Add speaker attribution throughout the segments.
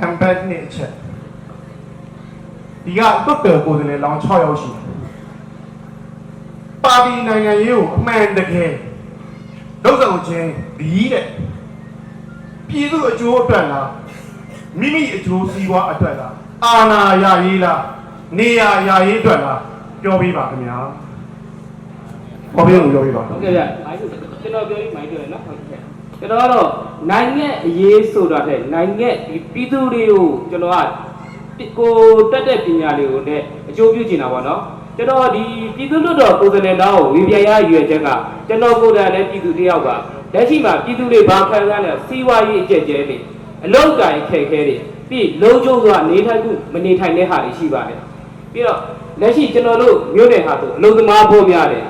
Speaker 1: နံပါတ်1အချက်ဒီကတွတ်တယ်ကိုယ်စလဲလောင်း6ယောက်ရှိတယ်ပါတီနိုင်ငံရေးကိုအမှန်တကယ်လောက်ဆောင်ခြင်းဒီတဲ့ပြည်သူအကျိုးအတွက်လားမိမိအကျိုးစီးပွားအတွက်လားအာဏာရရေးလားနေရရရေးအတွက်လားပြောပြပါခင်ဗျာပြောပြလို့ပြောပြပါ
Speaker 2: ဟုတ်ကဲ့ဗျမိုင်းတို့ကျွန်တော်ပြောပြီးမိုင်းတို့ရနော်ဟုတ်ကဲ့ ကျွန်တော်ကတော့နိုင်ငံအရေးဆိုတာတဲ့နိုင်ငံဒီပြည်သူတွေကိုကျွန်တော်ကကိုတက်တဲ့ပညာတွေကိုနဲ့အကျိုးပြုချင်တာပေါ့နော်ကျွန်တော်ဒီပြည်သူလွတ်တော်ကိုယ်စားလှယ်တောင်းကိုဝေပြရရွယ်ချက်ကကျွန်တော်ကိုယ်တိုင်လည်းပြည်သူတယောက်ကလက်ရှိမှာပြည်သူတွေဘာခံစားလဲစီးပွားရေးအကျက်ကျဲတွေအလောက်ကိုင်ခက်ခဲတွေပြီးလုံးကျုံစွာနေထိုင်မှုမနေထိုင်တဲ့ဟာတွေရှိပါတယ်ပြီးတော့လက်ရှိကျွန်တော်တို့မြို့နယ်ဟာဆိုအလုံသမားဖို့များတယ်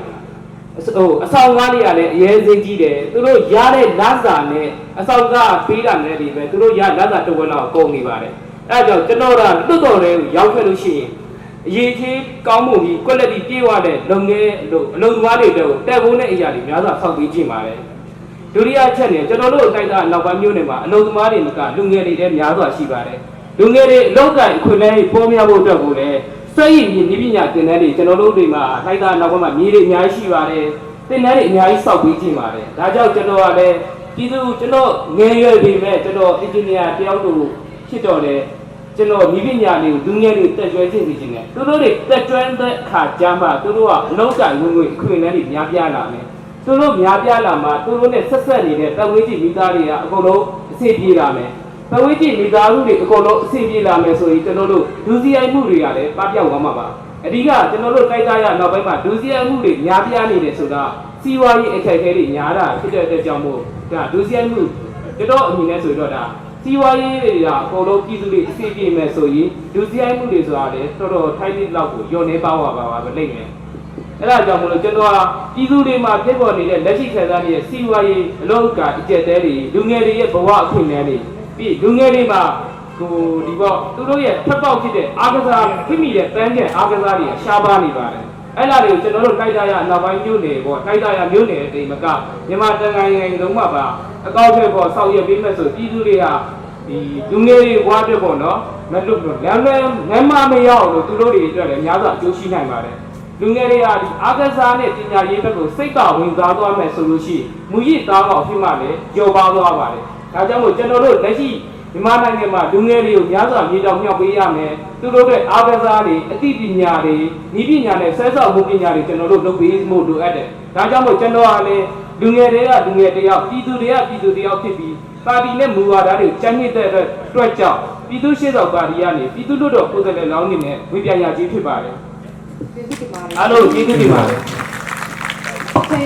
Speaker 2: ဟိုအဆောင်ကားတွေကလည်းအရေးစင်းကြီးတယ်သူတို့ရတဲ့လစာနဲ့အဆောင်ကားပေးတာနဲ့ဒီပဲသူတို့ရလစာတစ်ဝက်လောက်ကုန်နေပါတယ်အဲဒါကြောင့်ကျွန်တော်ကတွတ်တော်တွေကိုရောက်ခဲ့လို့ရှိရင်အရေးကြီးကောင်းမှုကြီး quality ပြေဝတဲ့လုပ်ငန်းလို့အလုပ်သမားတွေတော့တက်ဖို့နဲ့အရာတွေများစွာဆောက်ပေးကြည့်ပါတယ်ဒုတိယအချက်နဲ့ကျွန်တော်တို့တိုက်တာနောက်ပိုင်းမျိုးတွေမှာအလုပ်သမားတွေမကလူငယ်တွေလည်းများစွာရှိပါတယ်လူငယ်တွေအလုပ်ကိုင်အခွင့်အရေးပေါ်များဖို့အတွက်ကိုလည်း စွမ်းရည်မြင့်နည်းပညာသင်တန်းတွေကျွန်တော်တို့တွေမှာတိုက်တာနောက်ပိုင်းမှာမြေတွေအများကြီးရှိပါတယ်သင်တန်းတွေအများကြီးစောက်ပြီးကြည့်ပါတယ်ဒါကြောင့်ကျွန်တော်ကလည်းပြည်သူကျွန်တော်ငယ်ရွယ်ပေမဲ့ကျွန်တော်အင်ဂျင်နီယာတယောက်တို့ဖြစ်တော့တယ်ကျွန်တော်မိပညာတွေကိုလူငယ်တွေတက်ကြွခြင်းစီခြင်းနဲ့သူတို့တွေတက်ကြွတဲ့အခါကျမှသူတို့ကအလောက်ကဝင်ဝင်အခွင့်အလမ်းတွေများပြားလာမယ်သူတို့များပြားလာမှသူတို့နဲ့ဆက်ဆက်နေတဲ့ပတ်ဝန်းကျင်မိသားတွေကအကုန်လုံးအဆင်ပြေလာမယ် ပတ်ဝန်းကျင်မိသားစုတွေအကုန်လုံးအဆင်ပြေလာမယ်ဆိုရင်ကျွန်တော်တို့ဒုစရိုက်မှုတွေကလည်းပပျောက်သွားမှာပါအဓိကကျွန်တော်တို့တိုက်သားရနောက်ပိုင်းမှာဒုစရိုက်မှုတွေများပြားနေတယ်ဆိုတာစီးပွားရေးအခက်အခဲတွေညားတာဖြစ်တဲ့အတွက်ကြောင့်မို့ဒါဒုစရိုက်မှုကျွန်တော်အမြင်နဲ့ဆိုတော့ဒါစီးပွားရေးတွေကအကုန်လုံးပြည်သူတွေအစီအပြေမဲ့ဆိုရင်ဒုစရိုက်မှုတွေဆိုတာလည်းတော်တော်ထိုက်တဲ့လောက်ကိုညှော်နေပါပါပါပါပဲလိမ့်မယ်အဲ့ဒါကြောင့်မလို့ကျွန်တော်ကပြည်သူတွေမှာဖြစ်ပေါ်နေတဲ့လက်ရှိခံစားနေတဲ့စီးပွားရေးအလုပ်ကအကျက်တဲတွေလူငယ်တွေရဲ့ဘဝအခွင့်အရေးတွေ ပြီးလူငယ်တွေမှာဟိုဒီပေါ့သူတို့ရဲ့ဖက်ပေါက်ဖြစ်တဲ့အားကစားဖြစ်မိတဲ့တန်းကျန်အားကစားတွေရှားပါနေပါတယ်အဲ့လာတွေကိုကျွန်တော်တို့တိုက်တာရနောက်ပိုင်းမြို့နယ်ပေါ့တိုက်တာရမြို့နယ်တိမ်မကမြန်မာတန်ခိုင်ခိုင်လုံးမှာပါအကောက်ဖက်ပေါ့စောက်ရပေးမဲ့ဆိုပြည်သူတွေကဒီလူငယ်တွေဘွားအတွက်ပေါ့နော်မလွတ်လို့လမ်းလွဲလမ်းမမရောက်လို့သူတို့တွေအတွက်လည်းများစွာအကျိုးရှိနိုင်ပါတယ်လူငယ်တွေကဒီအာကစားနဲ့ပညာရေးဘက်ကိုစိတ်ကဝင်စားသွားမယ်ဆိုလို့ရှိရင်မူရည်သားတော့ဖြစ်မှလည်းကြော်ပါသွားပါတယ် ဒါကြောင့်မို့ကျွန်တော်တို့လက်ရှိမြန်မာနိုင်ငံမှာလူငယ်တွေကိုများစွာမြေတောင်မြောက်ပေးရမယ်သူတို့တွေအားကစားတွေအသိပညာတွေဤပညာနဲ့ဆွဲဆောက်မှုပညာတွေကျွန်တော်တို့လုပ်ပေးမှုလိုအပ်တယ်ဒါကြောင့်မို့ကျွန်တော်ကလည်းလူငယ်တွေကလူငယ်တယောက်ပြည်သူတွေကပြည်သူတယောက်ဖြစ်ပြီးပါတီနဲ့မူဝါဒတွေကိုကြမ်းမြင့်တဲ့အတွက်ကြောင့်ပြည်သူရှေ့ဆောင်ပါတီကနေပြည်သူတို့တော့ကိုယ်စားလှယ်လောင်းနေနဲ့ဝေပြညာကြီးဖြစ်ပါတယ်
Speaker 3: ကျေးဇူးတင်ပါတယ်
Speaker 2: အားလုံးကျေးဇူးတင်ပါတယ်